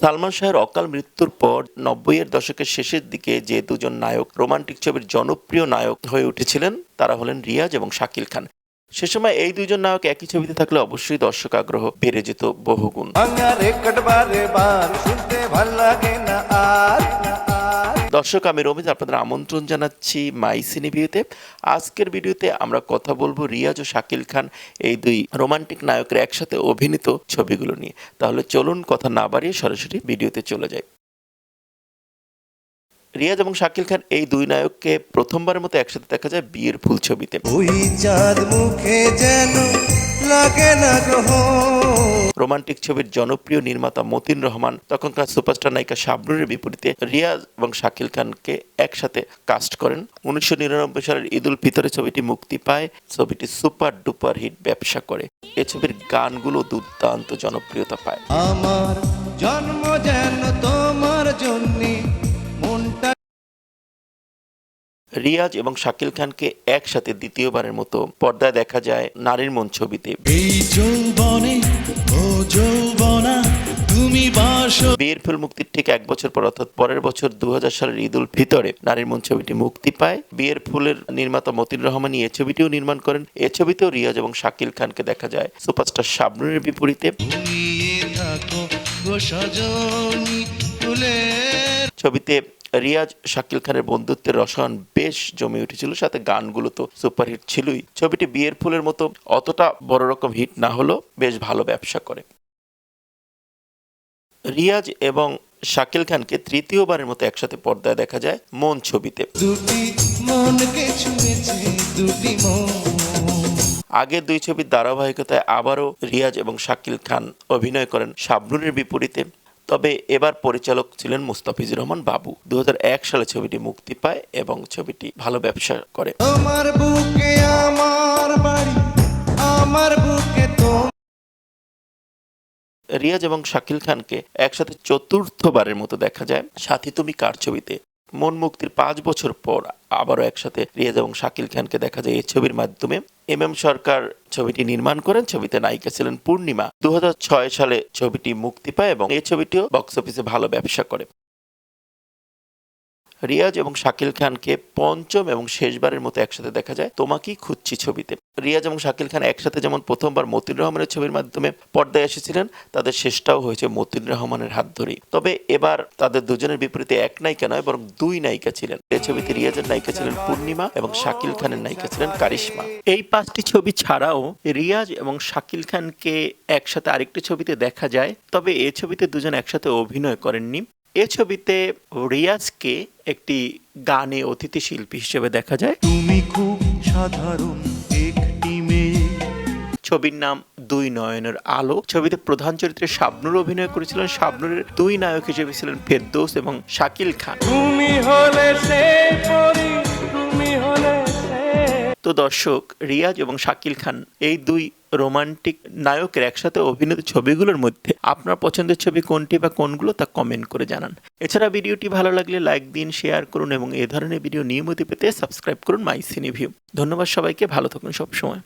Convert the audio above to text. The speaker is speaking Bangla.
সালমান শাহের অকাল মৃত্যুর পর নব্বইয়ের দশকের শেষের দিকে যে দুজন নায়ক, রোমান্টিক ছবির জনপ্রিয় নায়ক হয়ে উঠেছিলেন, তারা হলেন রিয়াজ এবং শাকিল খান। সে সময় এই দুজন নায়ক একই ছবিতে থাকলে অবশ্যই দর্শক আগ্রহ বেড়ে যেত বহুগুণ। দর্শক, আমি রমিজ আপনাদের আমন্ত্রণ জানাচ্ছি মাই সিনে ভিউতে আজকের ভিডিওতে আমরা কথা বলব রিয়াজ ও শাকিল খান, এই দুই রোমান্টিক নায়কের একসাথে অভিনীত ছবিগুলো নিয়ে। তাহলে চলুন কথা না বাড়িয়ে সরাসরি ভিডিওতে চলে যাই। রিয়াজ এবং শাকিল খান, এই দুই নায়ককে প্রথমবারের মতো একসাথে দেখা যায় বিয়ের ফুল ছবিতে। ওই চাঁদ মুখে যেন লাগে না রোমান্টিক ছবির জনপ্রিয় নির্মাতা মতিন রহমান তখনকার সুপারস্টার নায়িকা শাবনুরের বিপরীতে রিয়াজ এবং শাকিল খানকে একসাথে কাস্ট করেন। উনিশশো নিরানব্বই সালের ঈদ উল ফিতরে ছবিটি মুক্তি পায় ছবিটি সুপার ডুপার হিট ব্যবসা করে। এ ছবির গানগুলো দুর্দান্ত জনপ্রিয়তা পায়। আমার জন্ম যেন রিয়াজ এবং শাকিল খানকে একসাথে দ্বিতীয়বারের মতো পর্দায় দেখা যায় নারীর মন ছবিতে। বিয়ের ফুল মুক্তির ঠিক এক বছর পর অর্থাৎ পরের বছর দু হাজার সালের ঈদ উল ফিতরে নারীর মন ছবিটি মুক্তি পায়। বিয়ের ফুলের নির্মাতা মতিন রহমানি এ ছবিটিও নির্মাণ করেন। এ ছবিতেও রিয়াজ এবং শাকিল খানকে দেখা যায় সুপারস্টার শাবনুরের বিপরীতে। ছবিতে রিয়াজ শাকিল খানের বন্ধুত্বের রসায়ন বেশ জমে উঠেছিল সাথে গানগুলো তো সুপারহিট ছিলই। ছবিটি বিয়ের ফুলের মতো অতটা বড় রকম হিট না হলেও বেশ ভালো ব্যবসা করে। রিয়াজ এবং শাকিল খানকে তৃতীয়বারের মতো একসাথে পর্দায় দেখা যায় মন ছবিতে। আগের দুই ছবির ধারাবাহিকতায় আবারও রিয়াজ এবং শাকিল খান অভিনয় করেন শাবনুরের বিপরীতে। তবে এবার পরিচালক ছিলেন মুস্তাফিজুর রহমান বাবু। দু হাজার এক সালে ছবিটি মুক্তি পায় এবং ছবিটি ভালো ব্যবসা করে। আমার বুকে আমার বাড়ি আমার বুকে রিয়াজ এবং শাকিল খানকে একসাথে চতুর্থবারের মতো দেখা যায়। সাথী তুমি কার ছবিতে? মন মুক্তির পাঁচ বছর পর আবারও একসাথে রিয়াজ এবং শাকিল খানকে দেখা যায় এই ছবির মাধ্যমে। এম এম সরকার ছবিটি নির্মাণ করেন, ছবিতে নায়িকা ছিলেন পূর্ণিমা। দু হাজার ছয় সালে ছবিটি মুক্তি পায় এবং এই ছবিটিও বক্স অফিসে ভালো ব্যবসা করে। রিয়াজ এবং শাকিল খানকে পঞ্চম এবং শেষবারের মতো একসাথে দেখা যায়। তোমাকেই খুঁজছি ছবিতে। রিয়াজ এবং শাকিল খান একসাথে যেমন প্রথমবার মতিন রহমানের ছবির মাধ্যমে পর্দায় এসেছিলেন, তাদের শেষটাও হয়েছে মতিন রহমানের হাত ধরেই। তবে এবার তাদের দুজনের বিপরীতে এক নায়িকা নয়, বরং দুই নায়িকা ছিলেন। এই ছবিতে রিয়াজের নায়িকা ছিলেন পূর্ণিমা এবং শাকিল খানের নায়িকা ছিলেন কারিশমা। এই পাঁচটি ছবি ছাড়াও রিয়াজ এবং শাকিল খানকে একসাথে আরেকটি ছবিতে দেখা যায়, তবে এ ছবিতে দুজন একসাথে অভিনয় করেননি। এ ছবিতে রিয়াজকে একটি গানে অতিথি শিল্পী হিসেবে দেখা যায়। তুমি খুব সাধারণ একটি মেয়ে। ছবির নাম দুই নয়নের আলো। ছবিতে প্রধান চরিত্রে শাবনুর অভিনয় করেছিলেন। শাবনুরের দুই নায়ক হিসেবে ছিলেন ফেরদৌস এবং শাকিল খান। হলে তুমি হলে তো দর্শক রিয়াজ এবং শাকিল খান এই দুই রোমান্টিক নায়কের একসাথে অভিনীত ছবিগুলোর মধ্যে আপনার পছন্দের ছবি কোনটি বা কোনগুলো তা কমেন্ট করে জানান। এছাড়া ভিডিওটি ভালো লাগলে লাইক দিন শেয়ার করুন এবং এ ধরনের ভিডিও নিয়মিত পেতে সাবস্ক্রাইব করুন মাই সিনিভিউ ধন্যবাদ সবাইকে, ভালো থাকুন সবসময়।